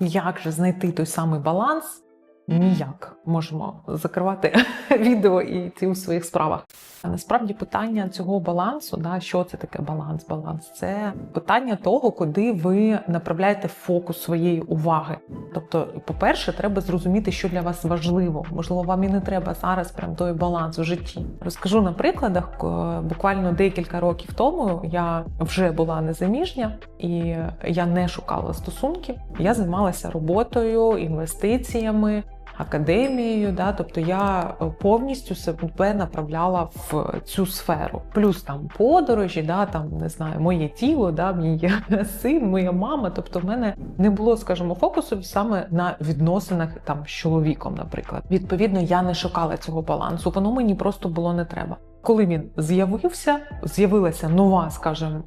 Як же знайти той самий баланс? Ніяк можемо закривати відео і ці у своїх справах. А насправді питання цього балансу, да, що це таке баланс? Баланс це питання того, куди ви направляєте фокус своєї уваги. Тобто, по-перше, треба зрозуміти, що для вас важливо. Можливо, вам і не треба зараз прям той баланс у житті. Розкажу на прикладах. Буквально декілька років тому я вже була незаміжня і я не шукала стосунків. Я займалася роботою, інвестиціями. Академією, да, тобто я е, повністю себе направляла в цю сферу. Плюс там подорожі, да, там не знаю, моє тіло, да, мій син, моя мама. Тобто, в мене не було, скажімо, фокусу саме на відносинах там з чоловіком, наприклад. Відповідно, я не шукала цього балансу, воно мені просто було не треба. Коли він з'явився, з'явилася нова, скажімо,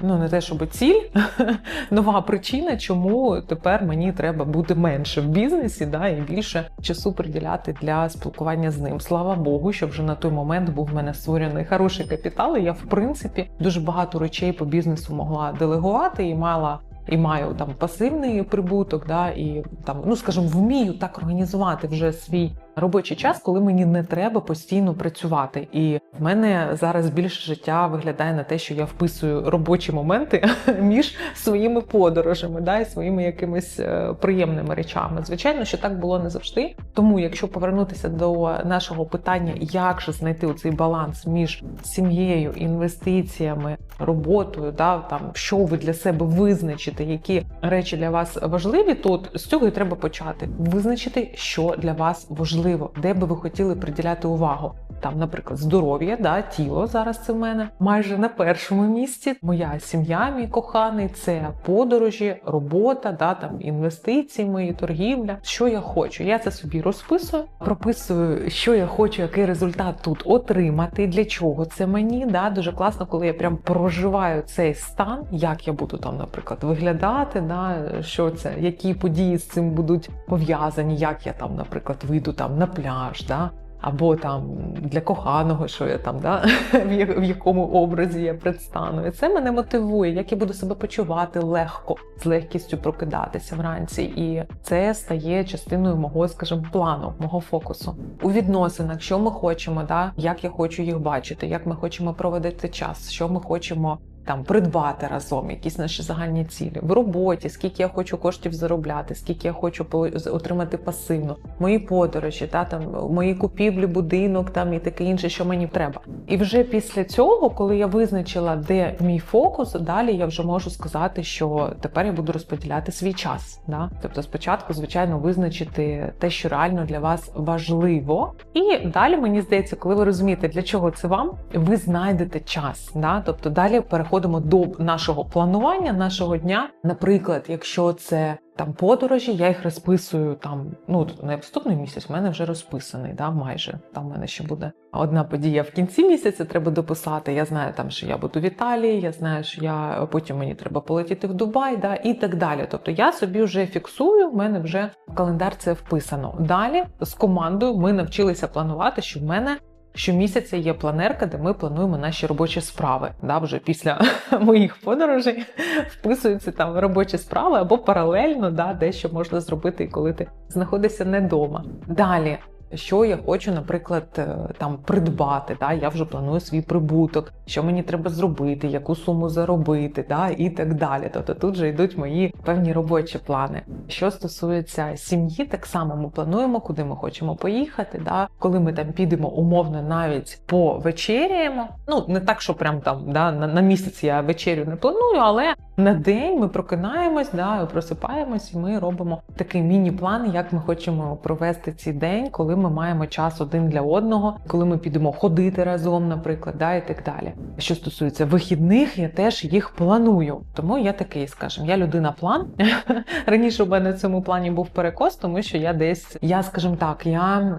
ну не те, щоб ціль, нова причина, чому тепер мені треба бути менше в бізнесі, да, і більше часу приділяти для спілкування з ним. Слава Богу, що вже на той момент був в мене створений хороший капітал. і Я, в принципі, дуже багато речей по бізнесу могла делегувати і мала. І маю там пасивний прибуток, да, і там, ну скажімо, вмію так організувати вже свій робочий час, коли мені не треба постійно працювати. І в мене зараз більше життя виглядає на те, що я вписую робочі моменти між своїми подорожами, да, і своїми якимись е, приємними речами. Звичайно, що так було не завжди. Тому, якщо повернутися до нашого питання, як же знайти цей баланс між сім'єю, інвестиціями, роботою, да, там що ви для себе визначите, які речі для вас важливі, то з цього і треба почати. Визначити, що для вас важливо, де би ви хотіли приділяти увагу. Там, наприклад, здоров'я, да, тіло зараз це в мене майже на першому місці. Моя сім'я, мій коханий, це подорожі, робота, да, там інвестиції, мої торгівля. Що я хочу? Я це собі розписую, прописую, що я хочу, який результат тут отримати, для чого це мені. Да, дуже класно, коли я прям проживаю цей стан, як я буду там, наприклад, виглядати, да, що це, які події з цим будуть пов'язані, як я там, наприклад, вийду там на пляж. Да, або там для коханого, що я там, да? в якому образі я предстану. І це мене мотивує, як я буду себе почувати легко, з легкістю прокидатися вранці. І це стає частиною мого, скажімо, плану, мого фокусу. У відносинах, що ми хочемо, да? як я хочу їх бачити, як ми хочемо проводити час, що ми хочемо. Там придбати разом якісь наші загальні цілі в роботі, скільки я хочу коштів заробляти, скільки я хочу отримати пасивно, мої подорожі, та там мої купівлі, будинок там і таке інше, що мені треба. І вже після цього, коли я визначила, де мій фокус, далі я вже можу сказати, що тепер я буду розподіляти свій час. Да? Тобто, спочатку, звичайно, визначити те, що реально для вас важливо, і далі мені здається, коли ви розумієте, для чого це вам, ви знайдете час. Да? Тобто далі переходимо до нашого планування, нашого дня. Наприклад, якщо це там подорожі, я їх розписую там. Ну наступний місяць в мене вже розписаний, да, майже там в мене ще буде одна подія в кінці місяця. Треба дописати. Я знаю там, що я буду в Італії. Я знаю, що я потім мені треба полетіти в Дубай, да, і так далі. Тобто я собі вже фіксую. в мене вже в календар це вписано. Далі з командою ми навчилися планувати, що в мене. Щомісяця є планерка, де ми плануємо наші робочі справи. Да, вже після моїх подорожей вписуються там робочі справи або паралельно, да, дещо можна зробити, коли ти знаходишся не вдома. Далі. Що я хочу, наприклад, е, там придбати, да? я вже планую свій прибуток, що мені треба зробити, яку суму заробити, да? і так далі. Тобто тут же йдуть мої певні робочі плани. Що стосується сім'ї, так само ми плануємо, куди ми хочемо поїхати. Да? Коли ми там підемо умовно навіть повечеряємо. Ну не так, що прям там да, на, на місяць я вечерю не планую, але на день ми прокинаємось, да, просипаємось, і ми робимо такий міні-план, як ми хочемо провести цей день, коли ми маємо час один для одного, коли ми підемо ходити разом, наприклад, да, і так далі. Що стосується вихідних, я теж їх планую. Тому я такий, скажімо, я людина план. Раніше у мене в цьому плані був перекос, тому що я десь, я скажімо так, я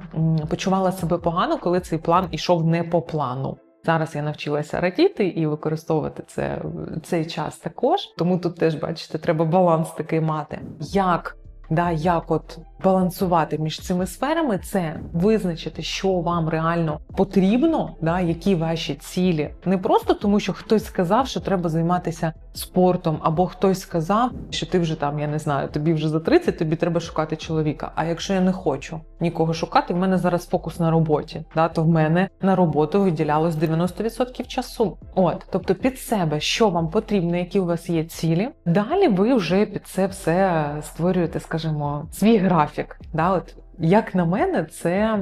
почувала себе погано, коли цей план ішов не по плану. Зараз я навчилася радіти і використовувати це цей час також. Тому тут теж бачите, треба баланс такий мати. Як, да, як от балансувати між цими сферами, це визначити, що вам реально потрібно, да, які ваші цілі. Не просто тому, що хтось сказав, що треба займатися спортом, або хтось сказав, що ти вже там, я не знаю, тобі вже за 30, тобі треба шукати чоловіка. А якщо я не хочу нікого шукати, в мене зараз фокус на роботі. Да, то в мене на роботу виділялось 90% часу. От, тобто під себе, що вам потрібно, які у вас є цілі. Далі ви вже під це все створюєте, скажімо, свій графік. Да, от як на мене, це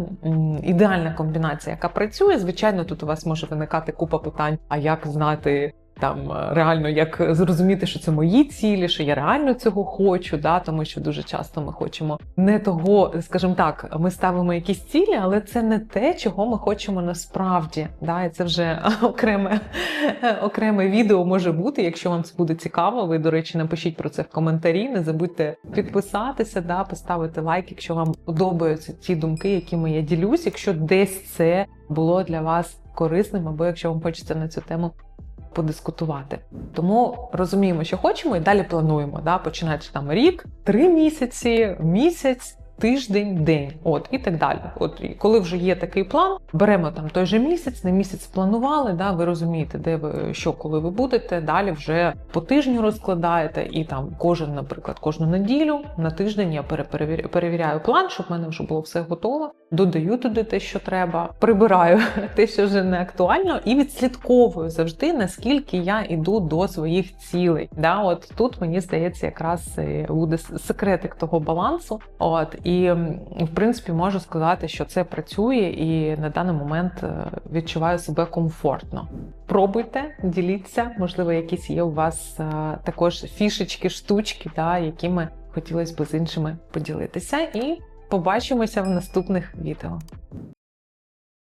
ідеальна комбінація, яка працює. Звичайно, тут у вас може виникати купа питань: а як знати там е, реально, як зрозуміти, що це мої цілі, що я реально цього хочу, да, тому що дуже часто ми хочемо не того, скажімо так, ми ставимо якісь цілі, але це не те, чого ми хочемо насправді. Да, і це вже окреме, окреме відео може бути. Якщо вам це буде цікаво, ви, до речі, напишіть про це в коментарі. Не забудьте підписатися, да, поставити лайк, якщо вам подобаються ті думки, якими я ділюсь, якщо десь це було для вас корисним, або якщо вам хочеться на цю тему подискутувати. Тому розуміємо, що хочемо, і далі плануємо. Да? Починаючи там рік, три місяці, місяць. Тиждень, день, от і так далі. От і коли вже є такий план, беремо там той же місяць, на місяць планували. Да, ви розумієте, де ви що, коли ви будете. Далі вже по тижню розкладаєте, і там кожен, наприклад, кожну неділю на тиждень я перевіряю план, щоб в мене вже було все готово. Додаю туди те, що треба, прибираю те, що вже не актуально, і відслідковую завжди, наскільки я іду до своїх цілей. Да, от тут мені здається, якраз буде секретик того балансу. От і в принципі можу сказати, що це працює, і на даний момент е, відчуваю себе комфортно. Пробуйте, діліться, можливо, якісь є у вас е, також фішечки, штучки, да, якими хотілося б з іншими поділитися. І побачимося в наступних відео.